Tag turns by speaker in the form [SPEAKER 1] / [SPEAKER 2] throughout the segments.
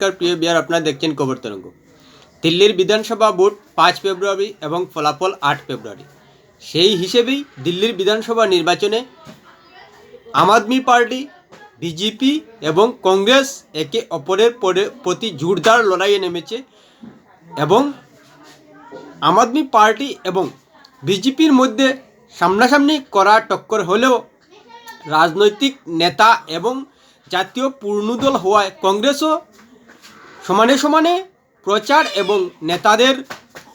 [SPEAKER 1] নমস্কার, প্রিয় বিয়ার আপনারা দেখছেন খবর তরঙ্গ। দিল্লির বিধানসভা ভোট পাঁচ ফেব্রুয়ারি এবং ফলাফল আট ফেব্রুয়ারি। সেই হিসেবেই দিল্লির বিধানসভা নির্বাচনে আম আদমি পার্টি, বিজেপি এবং কংগ্রেস একে অপরের পরে- প্রতি জোরদার লড়াইয়ে নেমেছে এবং আম আদমি পার্টি এবং বিজেপির মধ্যে সামনাসামনি করা টক্কর হলেও রাজনৈতিক নেতা এবং জাতীয় পূর্ণদল হওয়ায় কংগ্রেসও সমানে সমানে প্রচার এবং নেতাদের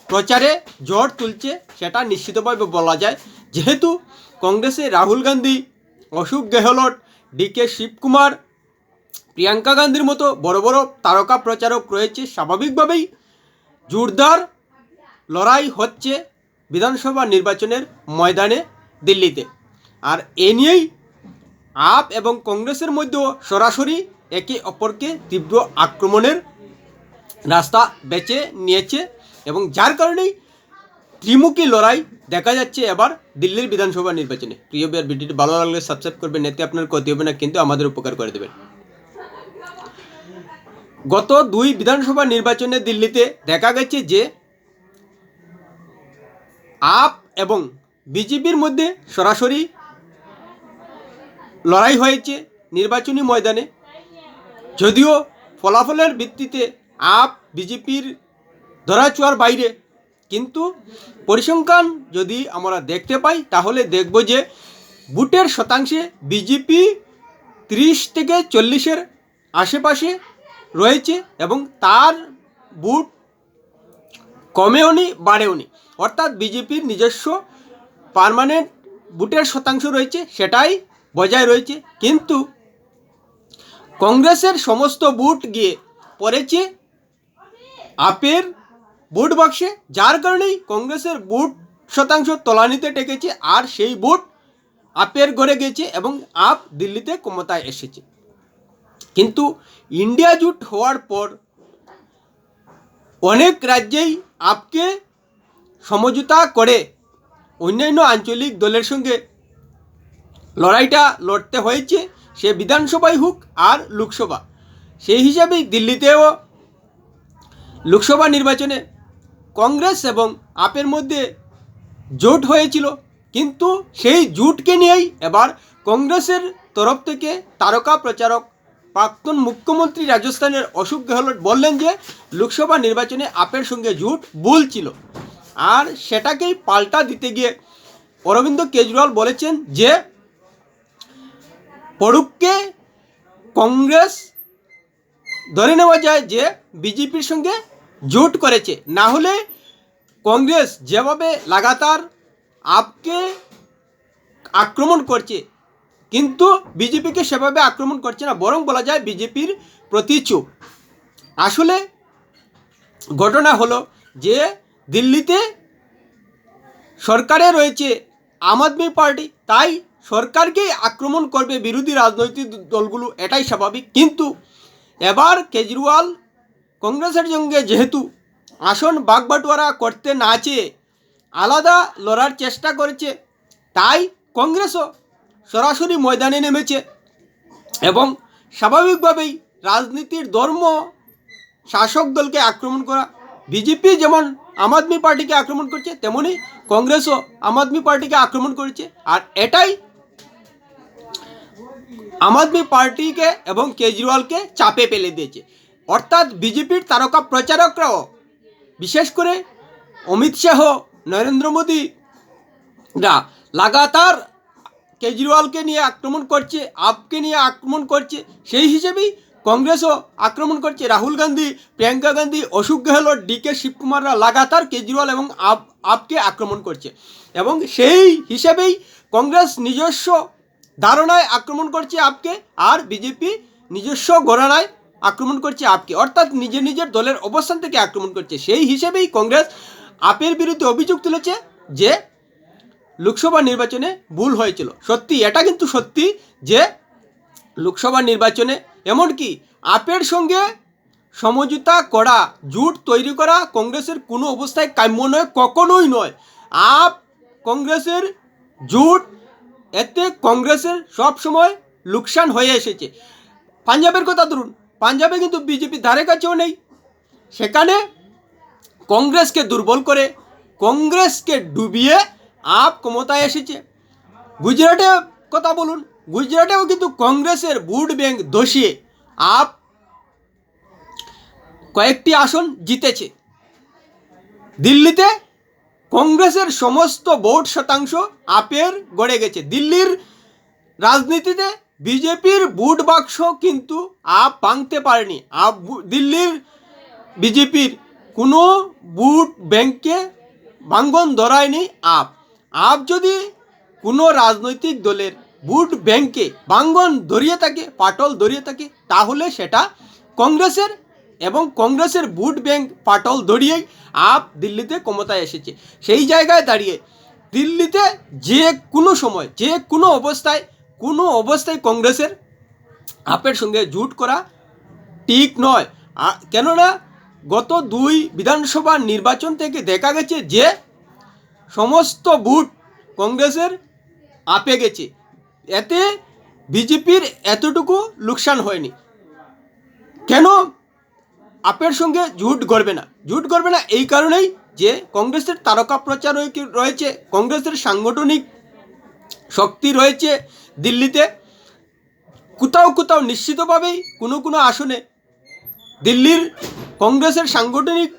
[SPEAKER 1] প্রচারে জোর তুলছে সেটা নিশ্চিতভাবে বলা যায়। যেহেতু কংগ্রেসে রাহুল গান্ধী, অশোক গেহলট ডিকে শিবকুমার, প্রিয়াঙ্কা গান্ধীর মতো বড় বড় তারকা প্রচারক রয়েছে, স্বাভাবিকভাবেই জোরদার লড়াই হচ্ছে বিধানসভা নির্বাচনের ময়দানে দিল্লিতে। আর এ নিয়েই আপ এবং কংগ্রেসের মধ্যেও সরাসরি একে অপরকে তীব্র আক্রমণের রাস্তা বেছে নিয়েছে এবং যার কারণেই ত্রিমুখী লড়াই দেখা যাচ্ছে এবার দিল্লির বিধানসভা নির্বাচনে। প্রিয় বিয়ার ভিডিওটি ভালো লাগলে সাবস্ক্রাইব করবেন, এতে আপনার ক্ষতি হবে না, কিন্তু আমাদের উপকার করে দেবেন। গত দুই বিধানসভা নির্বাচনে দিল্লিতে দেখা গেছে যে আপ এবং বিজেপির মধ্যে সরাসরি লড়াই হয়েছে নির্বাচনী ময়দানে। যদিও ফলাফলের ভিত্তিতে আপ বিজেপির ধরাছোঁয়ার বাইরে। কিন্তু পরিসংখ্যান যদি আমরা দেখতে পাই, তাহলে দেখব যে বুটের শতাংশে বিজেপি ত্রিশ থেকে চল্লিশের আশেপাশে রয়েছে এবং তার বুট কমেও নি, বাড়েও নি। অর্থাৎ বিজেপির নিজস্ব পার্মানেন্ট বুটের শতাংশ রয়েছে, সেটাই বজায় রয়েছে। কিন্তু কংগ্রেসের সমস্ত বুট গিয়ে পড়েছে আপের বুট বাক্সে, যার কারণেই কংগ্রেসের বুট শতাংশ তলানিতে টেকেছে আর সেই বুট আপের ঘরে গেছে এবং আপ দিল্লিতে ক্ষমতায় এসেছে। কিন্তু ইন্ডিয়া জুট হওয়ার পর অনেক রাজ্যেই আপকে সমঝোতা করে অন্যান্য আঞ্চলিক দলের সঙ্গে লড়াইটা লড়তে হয়েছে, সে বিধানসভাই হোক আর লোকসভা। সেই হিসাবেই দিল্লিতেও লোকসভা নির্বাচনে কংগ্রেস এবং আপের মধ্যে জোট হয়েছিল। কিন্তু সেই জোটকে নিয়েই এবার কংগ্রেসের তরফ থেকে তারকা প্রচারক প্রাক্তন মুখ্যমন্ত্রী রাজস্থানের অশোক গেহলট বললেন যে, লোকসভা নির্বাচনে আপের সঙ্গে জোট ভুল ছিল। আর সেটাকেই পাল্টা দিতে গিয়ে অরবিন্দ কেজরিওয়াল বলেছেন যে পড়ুককে কংগ্রেস ধরে নেওয়া যায় যে, বিজেপির সঙ্গে জোট করেছে। না হলে কংগ্রেস যেভাবে লাগাতার আপকে আক্রমণ করছে, কিন্তু বিজেপিকে সেভাবে আক্রমণ করছে না, বরং বলা যায় বিজেপির প্রতি চুপ আসলে ঘটনা হলো যে দিল্লিতে সরকারে রয়েছে আম আদমি পার্টি, তাই সরকারকেই আক্রমণ করবে বিরোধী রাজনৈতিক দলগুলো, এটাই স্বাভাবিক। কিন্তু এবার কেজরিওয়াল কংগ্রেসের সঙ্গে যেহেতু আসন বাগবাটোয়ারা করতে না চেয়ে আলাদা লড়ার চেষ্টা করেছে, তাই কংগ্রেসও সরাসরি ময়দানে নেমেছে এবং স্বাভাবিকভাবেই রাজনীতির ধর্ম শাসক দলকে আক্রমণ করা, বিজেপি যেমন আম আদমি পার্টিকে আক্রমণ করছে, তেমনি কংগ্রেসও আম আদমি পার্টিকে আক্রমণ করেছে। আর এটাই আম আদমি পার্টিকে এবং কেজরিওয়ালকে চাপে ফেলে দিয়েছে। অর্থাৎ বিজেপির তারকা প্রচারকরাও বিশেষ করে অমিত শাহ, নরেন্দ্র মোদী, রা লাগাতার কেজরিওয়ালকে নিয়ে আক্রমণ করছে, আপকে নিয়ে আক্রমণ করছে, সেই হিসেবেই কংগ্রেসও আক্রমণ করছে। রাহুল গান্ধী, প্রিয়াঙ্কা গান্ধী, অশোক গেহলট ডি কে শিবকুমাররা লাগাতার কেজরিওয়াল এবং আপ, আপকে আক্রমণ করছে। এবং সেই হিসেবেই কংগ্রেস নিজস্ব ধারণায় আক্রমণ করছে আপকে, আর বিজেপি নিজস্ব গণনায় আক্রমণ করছে আপকে। অর্থাৎ নিজের নিজের দলের অবস্থান থেকে আক্রমণ করছে। সেই হিসেবেই কংগ্রেস আপের বিরুদ্ধে অভিযোগ তুলেছে যে লোকসভা নির্বাচনে ভুল হয়েছিল। সত্যি, এটা কিন্তু সত্যি যে লোকসভা নির্বাচনে, এমনকি আপের সঙ্গে সমঝোতা করা, জোট তৈরি করা কংগ্রেসের কোনো অবস্থায় কাম্য নয়, কখনোই নয়। আপ কংগ্রেসের জোট, এতে কংগ্রেসের সব সময় লোকসান হয়ে এসেছে। পাঞ্জাবের কথা ধরুন পাঞ্জাবে কিন্তু বিজেপি ধারে কাছেও নেই। সেখানে কংগ্রেসকে দুর্বল করে কংগ্রেসকে ডুবিয়ে আপ ক্ষমতায় এসেছে। গুজরাটে কথা বলুন, গুজরাটেও কিন্তু কংগ্রেসের ভোট ব্যাংক দোষিয়ে আপ কয়েকটি আসন জিতেছে। দিল্লিতে কংগ্রেসের সমস্ত ভোট শতাংশ আপের গড়ে গেছে। দিল্লির রাজনীতিতে বিজেপির বুট বাক্স কিন্তু আপ ভাঙতে পারেনি। আপ দিল্লির বিজেপির কোনো বুট ব্যাংকে ভাঙ্গন ধরায়নি আপ। আপ যদি কোনো রাজনৈতিক দলের বুট ব্যাংকে ভাঙ্গন ধরিয়ে থাকে, পাটল ধরিয়ে থাকে, তাহলে সেটা কংগ্রেসের এবং কংগ্রেসের বুট ব্যাংক পাটল ধরিয়েই আপ দিল্লিতে ক্ষমতায় এসেছে। সেই জায়গায় দাঁড়িয়ে দিল্লিতে যে কোনো সময়, যে কোনো অবস্থায় কোনো অবস্থায় কংগ্রেসের আপের সঙ্গে জুট করা ঠিক নয়। কেননা গত দুই বিধানসভা নির্বাচন থেকে দেখা গেছে যে সমস্ত বুট কংগ্রেসের আপে গেছে। এতে বিজেপির এতটুকু লোকসান হয়নি। কেন? আপের সঙ্গে জুট গড়বে না। জুট গড়বে না এই কারণেই যে কংগ্রেসের তারকা প্রচার রয়েছে, কংগ্রেসের সাংগঠনিক শক্তি রয়েছে দিল্লিতে কোথাও কোথাও নিশ্চিতভাবেই কোনো কোনো আসনে দিল্লির কংগ্রেসের সাংগঠনিক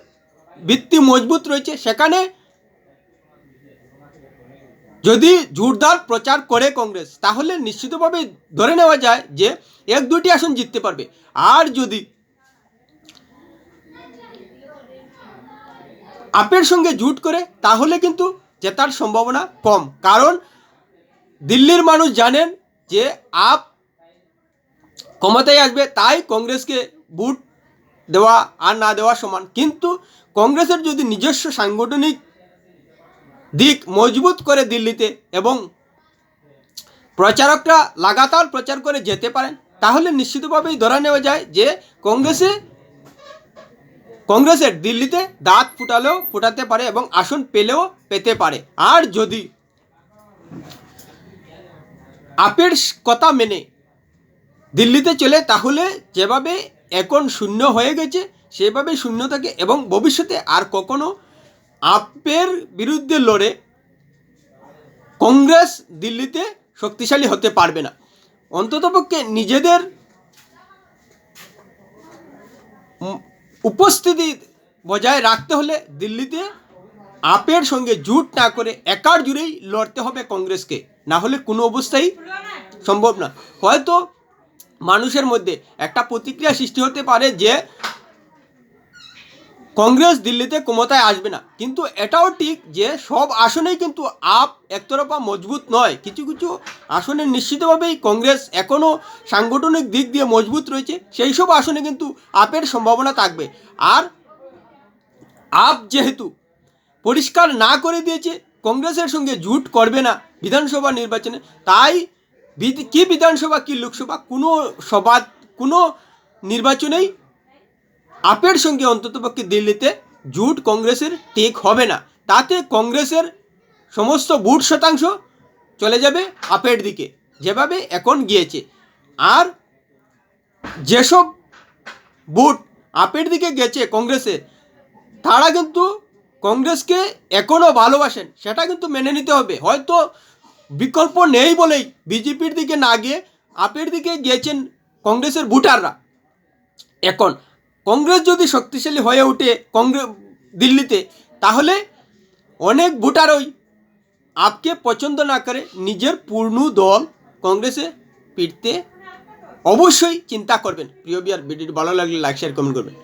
[SPEAKER 1] ভিত্তি মজবুত রয়েছে। সেখানে যদি জোরদার প্রচার করে কংগ্রেস, তাহলে নিশ্চিতভাবে ধরে নেওয়া যায় যে এক দুটি আসন জিততে পারবে। আর যদি আপের সঙ্গে জুট করে, তাহলে কিন্তু জেতার সম্ভাবনা কম। কারণ দিল্লির মানুষ জানেন যে আপ ক্ষমতায় আসবে, তাই কংগ্রেসকে বুট দেওয়া আর না দেওয়া সমান। কিন্তু কংগ্রেসের যদি নিজস্ব সাংগঠনিক দিক মজবুত করে দিল্লিতে এবং প্রচারকরা লাগাতার প্রচার করে যেতে পারেন, তাহলে নিশ্চিতভাবেই ধরা নেওয়া যায় যে কংগ্রেসে কংগ্রেসের দিল্লিতে দাঁত ফুটালেও ফুটাতে পারে এবং আসন পেলেও পেতে পারে। আর যদি আপের কথা মেনে। দিল্লিতে চলে তাহলে যেভাবে এখন শূন্য হয়ে গেছে, সেভাবে শূন্য থাকে এবং ভবিষ্যতে আর কখনো আপের বিরুদ্ধে লড়ে কংগ্রেস দিল্লিতে শক্তিশালী হতে পারবে না। অন্ততপক্ষে নিজেদের উপস্থিতি বজায় রাখতে হলে দিল্লিতে আপের সঙ্গে জুট না করে একার জুড়েই লড়তে হবে কংগ্রেসকে। না হলে কোনো অবস্থাই সম্ভব না। হয়তো মানুষের মধ্যে একটা প্রতিক্রিয়া সৃষ্টি হতে পারে যে কংগ্রেস দিল্লিতে ক্ষমতায় আসবে না। কিন্তু এটাও ঠিক যে সব আসনেই কিন্তু আপ একতরফা মজবুত নয়। কিছু কিছু আসনে নিশ্চিতভাবেই কংগ্রেস এখনও সাংগঠনিক দিক দিয়ে মজবুত রয়েছে। সেই সব আসনে কিন্তু আপের সম্ভাবনা থাকবে। আর আপ যেহেতু পরিষ্কার না করে দিয়েছে, কংগ্রেসের সঙ্গে জুট করবে না বিধানসভা নির্বাচনে। তাই কি বিধানসভা, কি লোকসভা, কোনো সভা, কোনো নির্বাচনেই আপের সঙ্গে অন্ততপক্ষে দিল্লিতে জুট কংগ্রেসের টেক হবে না। তাতে কংগ্রেসের সমস্ত বুট শতাংশ চলে যাবে আপের দিকে, যেভাবে এখন গিয়েছে। আর যেসব বুট আপের দিকে গেছে কংগ্রেসের তারা কিন্তু কংগ্রেসকে এখনও ভালোবাসেন, সেটা কিন্তু মেনে নিতে হবে। হয়তো বিকল্প নেই বলেই বিজেপির দিকে না গিয়ে আপের দিকে গিয়েছেন কংগ্রেসের ভোটাররা। এখন, কংগ্রেস যদি শক্তিশালী হয়ে ওঠে কংগ্রেস দিল্লিতে, তাহলে অনেক ভোটারই আপকে পছন্দ না করে নিজের পূর্ণ দল কংগ্রেসে ফিরতে অবশ্যই চিন্তা করবেন। প্রিয় বিয়ার ভিডিওটি ভালো লাগলে লাইক শেয়ার কমেন্ট করবেন।